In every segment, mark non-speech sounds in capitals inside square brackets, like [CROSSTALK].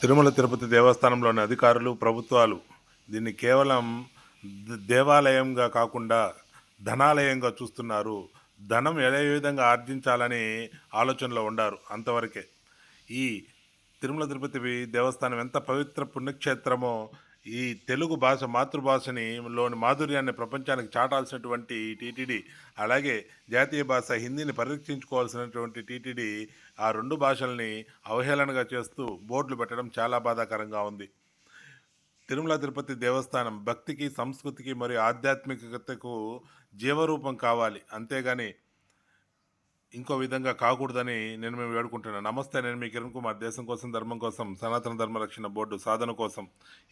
తిరుమల తిరుపతి దేవస్థానంలోని అధికారులు ప్రభుత్వాలు దీన్ని కేవలం దేవాలయంగా కాకుండా ధనాలయంగా చూస్తున్నారు. ధనం ఏ విధంగా ఆర్జించాలని ఆలోచనలో ఉండారు అంతవరకే. ఈ తిరుమల తిరుపతి దేవస్థానం ఎంత పవిత్ర పుణ్యక్షేత్రమో ఈ తెలుగు భాష మాతృభాషని లోని మాధుర్యాన్ని ప్రపంచానికి చాటాల్సినటువంటి టీటీడీ అలాగే జాతీయ భాష హిందీని పరిరక్షించుకోవాల్సినటువంటి టీటీడీ ఆ రెండు భాషల్ని అవహేళనగా చేస్తూ బోర్డులు పెట్టడం చాలా బాధాకరంగా ఉంది. తిరుమల తిరుపతి దేవస్థానం భక్తికి సంస్కృతికి మరియు ఆధ్యాత్మికతకు జీవరూపం కావాలి. అంతేగాని ఇంకో విధంగా కాకూడదని నేను మేము వేడుకుంటున్నాను. నమస్తే నేను మీ కిరణ్ కుమార్. దేశం కోసం ధర్మం కోసం సనాతన ధర్మ రక్షణ బోర్డు సాధన కోసం.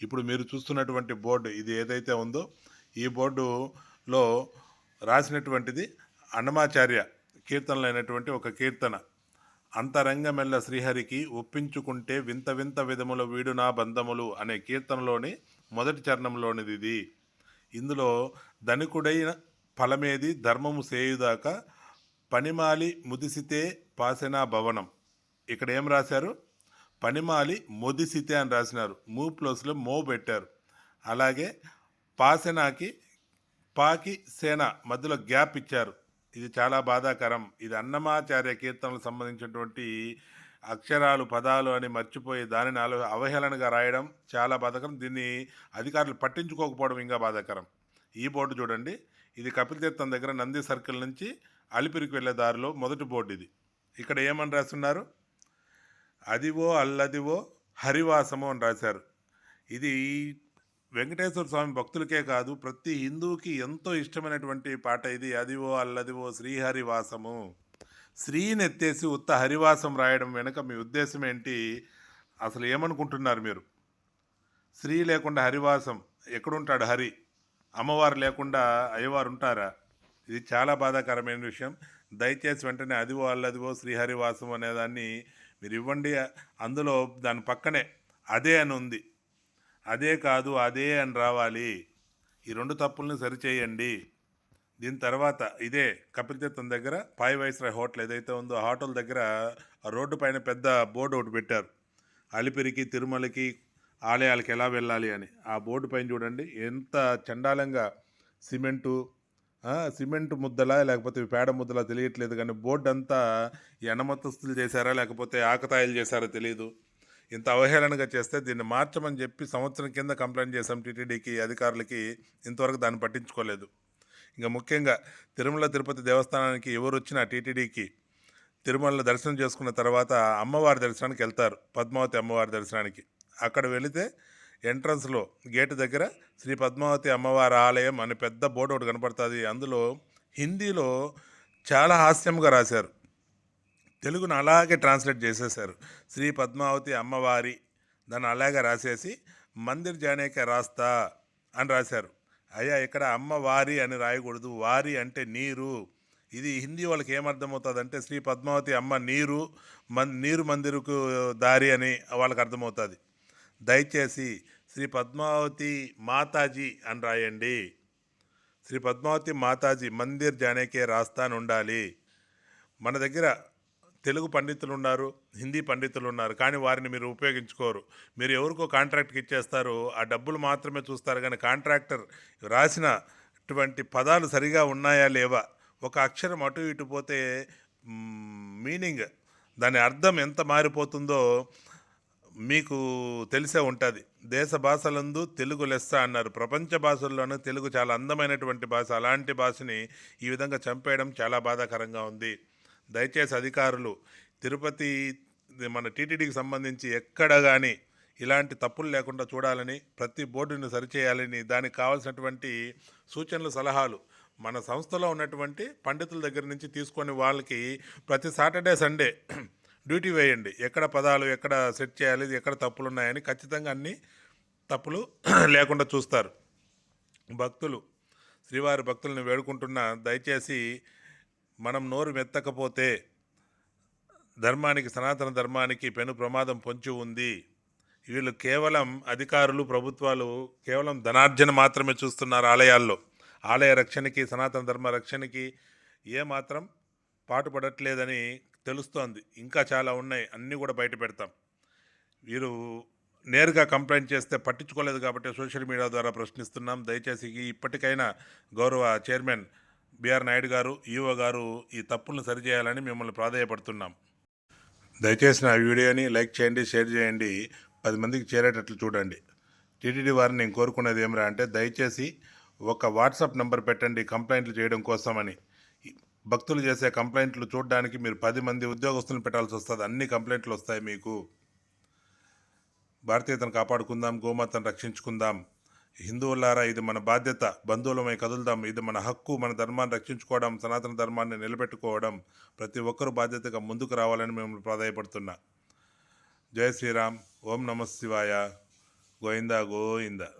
ఇప్పుడు మీరు చూస్తున్నటువంటి బోర్డు ఇది ఏదైతే ఉందో ఈ బోర్డులో రాసినటువంటిది అన్నమాచార్య కీర్తనలు అయినటువంటి ఒక కీర్తన. అంతరంగమెల్ల శ్రీహరికి ఒప్పించుకుంటే వింత వింత విధముల వీడు నా బంధములు అనే కీర్తనలోని మొదటి చరణంలోనిది ఇది. ఇందులో ధనికుడైన ఫలమేది ధర్మము చేయుదాకా పనిమాలి ముదిసితే పాసెనా భవనం. ఇక్కడ ఏం రాశారు? పనిమాలి మొదిసితే అని రాసినారు. మూ ప్లస్లో మో పెట్టారు. అలాగే పాసెనాకి పాకి సేన మధ్యలో గ్యాప్ ఇచ్చారు. ఇది చాలా బాధాకరం. ఇది అన్నమాచార్య కీర్తనలకు సంబంధించినటువంటి అక్షరాలు పదాలు అని మర్చిపోయి దానిని అల అవహేళనగా రాయడం చాలా బాధాకరం. దీన్ని అధికారులు పట్టించుకోకపోవడం ఇంకా బాధాకరం. ఈ బోర్డు చూడండి. ఇది కపిల తీర్థం దగ్గర నంది సర్కిల్ నుంచి అలిపిరికి వెళ్ళే దారిలో మొదటి బోర్డు ఇది. ఇక్కడ ఏమని రాస్తున్నారు? అదివో అల్లదివో హరివాసము అని రాశారు. ఇది వెంకటేశ్వర స్వామి భక్తులకే కాదు ప్రతి హిందువుకి ఎంతో ఇష్టమైనటువంటి పాట ఇది. అదివో అల్లదివో శ్రీహరివాసము. శ్రీని ఎత్తేసి ఉత్త హరివాసం రాయడం వెనుక మీ ఉద్దేశం ఏంటి? అసలు ఏమనుకుంటున్నారు మీరు? శ్రీ లేకుండా హరివాసం ఎక్కడుంటాడు హరి? అమ్మవారు లేకుండా అయ్యవారు ఉంటారా? ఇది చాలా బాధాకరమైన విషయం. దయచేసి వెంటనే అదివో అల్లదివో శ్రీహరివాసం అనేదాన్ని మీరు ఇవ్వండి. అందులో దాని పక్కనే అదే అని ఉంది. అదే కాదు అదే అని రావాలి. ఈ రెండు తప్పుల్ని సరిచేయండి. దీని తర్వాత ఇదే కపిలతీర్థం దగ్గర పాయ్ వైస్రాయ్ హోటల్ ఏదైతే ఉందో ఆ హోటల్ దగ్గర రోడ్డు పైన పెద్ద బోర్డు ఒకటి పెట్టారు. అలిపిరికి తిరుమలకి ఆలయాలకు ఎలా వెళ్ళాలి అని. ఆ బోర్డు పైన చూడండి. ఎంత చండాలంగా సిమెంటు సిమెంట్ ముద్దలా లేకపోతే పేడ ముద్దలా తెలియట్లేదు కానీ బోర్డు అంతా ఎనమతస్తులు చేశారా లేకపోతే ఆకతాయిలు చేశారో తెలియదు ఇంత అవహేళనగా చేస్తే దీన్ని మార్చమని చెప్పి సంవత్సరం కింద కంప్లైంట్ చేశాం టీటీడీకి అధికారులకి. ఇంతవరకు దాన్ని పట్టించుకోలేదు. ఇంకా ముఖ్యంగా తిరుమల తిరుపతి దేవస్థానానికి ఎవరు వచ్చినా టీటీడీకి తిరుమల దర్శనం చేసుకున్న తర్వాత అమ్మవారి దర్శనానికి వెళ్తారు పద్మావతి అమ్మవారి దర్శనానికి. అక్కడ వెళితే ఎంట్రన్స్లో గేటు దగ్గర శ్రీ పద్మావతి అమ్మవారి ఆలయం అనే పెద్ద బోర్డు ఒకటి కనపడుతుంది. అందులో హిందీలో చాలా హాస్యంగా రాశారు. తెలుగును అలాగే ట్రాన్స్లేట్ చేసేసారు శ్రీ పద్మావతి అమ్మవారి దాన్ని అలాగే రాసేసి మందిర్ జానేకే రాస్తా అని రాశారు. అయ్యా ఇక్కడ అమ్మవారి అని రాయకూడదు. వారి అంటే నీరు. ఇది హిందీ వాళ్ళకి ఏమర్థమవుతుందంటే శ్రీ పద్మావతి అమ్మ నీరు మన్ నీరు మందిరకు దారి అని వాళ్ళకి అర్థమవుతుంది. దయచేసి శ్రీ పద్మావతి మాతాజీ అని రాయండి. శ్రీ పద్మావతి మాతాజీ మందిర్ జానేకే రాస్తా అని ఉండాలి. మన దగ్గర తెలుగు పండితులు ఉన్నారు హిందీ పండితులు ఉన్నారు కానీ వారిని మీరు ఉపయోగించుకోరు. మీరు ఎవరికో కాంట్రాక్ట్కి ఇచ్చేస్తారు ఆ డబ్బులు మాత్రమే చూస్తారు కానీ కాంట్రాక్టర్ రాసినటువంటి పదాలు సరిగా ఉన్నాయా లేవా? ఒక అక్షరం అటు ఇటు పోతే మీనింగ్ దాని అర్థం ఎంత మారిపోతుందో మీకు తెలిసే ఉంటుంది. దేశ భాషలందు తెలుగు లెస్స అన్నారు. ప్రపంచ భాషల్లోనూ తెలుగు చాలా అందమైనటువంటి భాష. అలాంటి భాషని ఈ విధంగా చంపేయడం చాలా బాధాకరంగా ఉంది. దయచేసి అధికారులు తిరుపతి మన టీటీడీకి సంబంధించి ఎక్కడ కానీ ఇలాంటి తప్పులు లేకుండా చూడాలని ప్రతి బోర్డుని సరిచేయాలని దానికి కావాల్సినటువంటి సూచనలు సలహాలు మన సంస్థలో ఉన్నటువంటి పండితుల దగ్గర నుంచి తీసుకొని వాళ్ళకి ప్రతి సాటర్డే సండే డ్యూటీ వేయండి. ఎక్కడ పదాలు ఎక్కడ సెట్ చేయాలి ఎక్కడ తప్పులు ఉన్నాయని ఖచ్చితంగా అన్ని తప్పులు [CLEARS THROAT] లేకుండా చూస్తారు. భక్తులు శ్రీవారి భక్తులను వేడుకుంటున్న దయచేసి మనం నోరు మెత్తకపోతే ధర్మానికి సనాతన ధర్మానికి పెను ప్రమాదం పొంచి ఉంది. వీళ్ళు కేవలం అధికారులు ప్రభుత్వాలు కేవలం ధనార్జన మాత్రమే చూస్తున్నారు ఆలయాల్లో. ఆలయ రక్షణకి సనాతన ధర్మ రక్షణకి ఏమాత్రం పాటుపడట్లేదని తెలుస్తోంది. ఇంకా చాలా ఉన్నాయి. అన్నీ కూడా బయట పెడతాం. వీరు నేరుగా కంప్లైంట్ చేస్తే పట్టించుకోలేదు కాబట్టి సోషల్ మీడియా ద్వారా ప్రశ్నిస్తున్నాం. దయచేసి ఇప్పటికైనా గౌరవ చైర్మన్ బిఆర్ నాయుడు గారు ఈఓ గారు ఈ తప్పులను సరిచేయాలని మిమ్మల్ని ప్రాధాయపడుతున్నాం. దయచేసి నా వీడియోని లైక్ చేయండి షేర్ చేయండి. పది మందికి చేరేటట్లు చూడండి. టీటీడీ వారిని నేను కోరుకునేది ఏమిరా అంటే దయచేసి ఒక వాట్సాప్ నెంబర్ పెట్టండి కంప్లైంట్లు చేయడం కోసమని. భక్తులు చేసే కంప్లైంట్లు చూడడానికి మీరు పది మంది ఉద్యోగస్తులను పెట్టాల్సి వస్తుంది. అన్ని కంప్లైంట్లు వస్తాయి మీకు. భారతీయతను కాపాడుకుందాం గోమాతను రక్షించుకుందాం. హిందువులారా ఇది మన బాధ్యత. బంధువులమై కదులుదాం. ఇది మన హక్కు. మన ధర్మాన్ని రక్షించుకోవడం సనాతన ధర్మాన్ని నిలబెట్టుకోవడం ప్రతి ఒక్కరూ బాధ్యతగా ముందుకు రావాలని మేము ప్రాధాయపడుతున్నా. జయ శ్రీరామ్. ఓం నమ శివాయ. గోవిందా గోయిందా